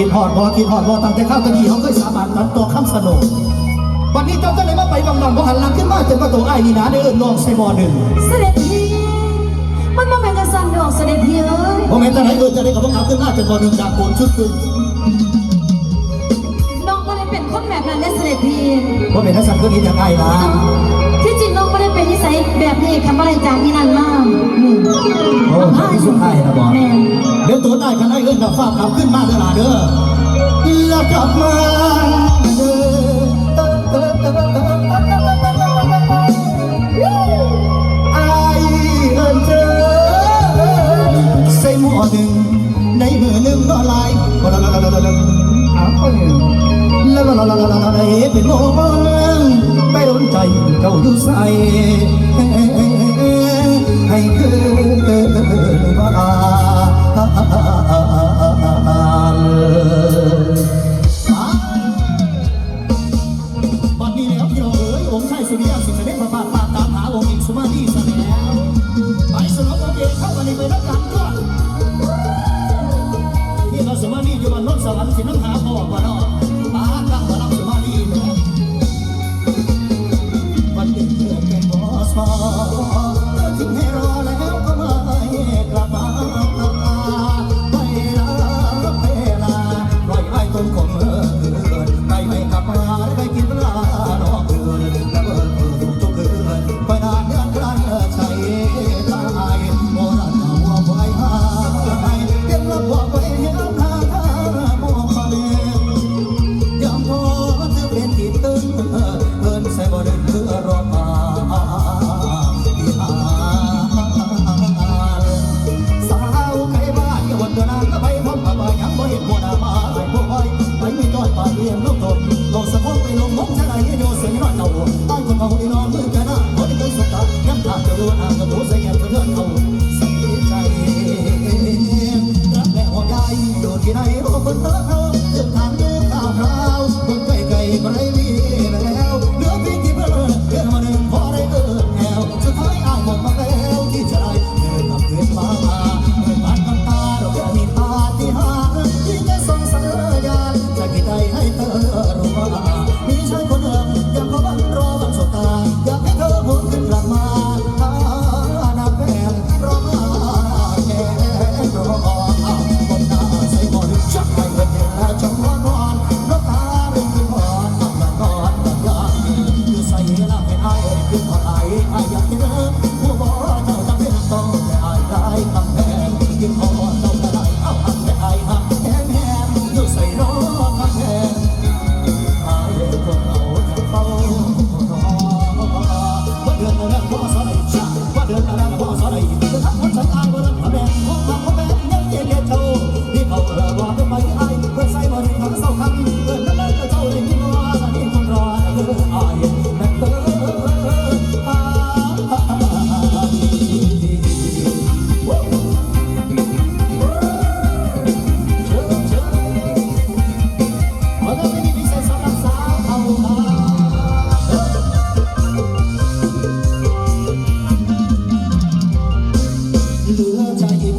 คิดหอดบ่คิดหอดบ่ตั้งแต่ข้าวตะกีเขาเคยสาบานตันต่อข้ามสนองวันนี้เจ้าจะเลยมาไปบางบางบ่หันหลังขึ้นมาจนมาตัวไอ้ายนี่นะเด้อลองใส่หมอหนึ่งเสด็ฐีมันมาแม่งกระสันดอกเสด็จพี่เอ้ยบ่แม่นจะไหนเออจะได้กับพวกเขาขึ้นหน้าจนหมอหนึ่งจากโกนชุดซึ้งน้องก็เลยเป็นคนแบบนั้นและเสด็จพี่บ่แม่นทักษะก็ดีจากไอ้ายนะที่จริงน้องไม่ได้เป็นนิสัยแบบนี้คำว่าอะไรจากนี่นั่นมากนี่โอ้ยที่สุดไอ้ายนะบอแม่ายทนายเอ้ยแบบฟาดกลับขึ้นมาเด้อล่ะเด้อแล้วกลับมาเไอ้เอิเจอใส่หม้อหนึ่ในมือหนึ่งก็ลายแล้วเป็นโมโมนึงไปโดนใจเก่าอยู่ใส่ นขอเอข้ามาในไปนักการก็ที่เราสมานี้อยู่บนรถสวรรค์สิน้ำหาพ่อว่าน้อ oh, oh. oh. เหลือใจ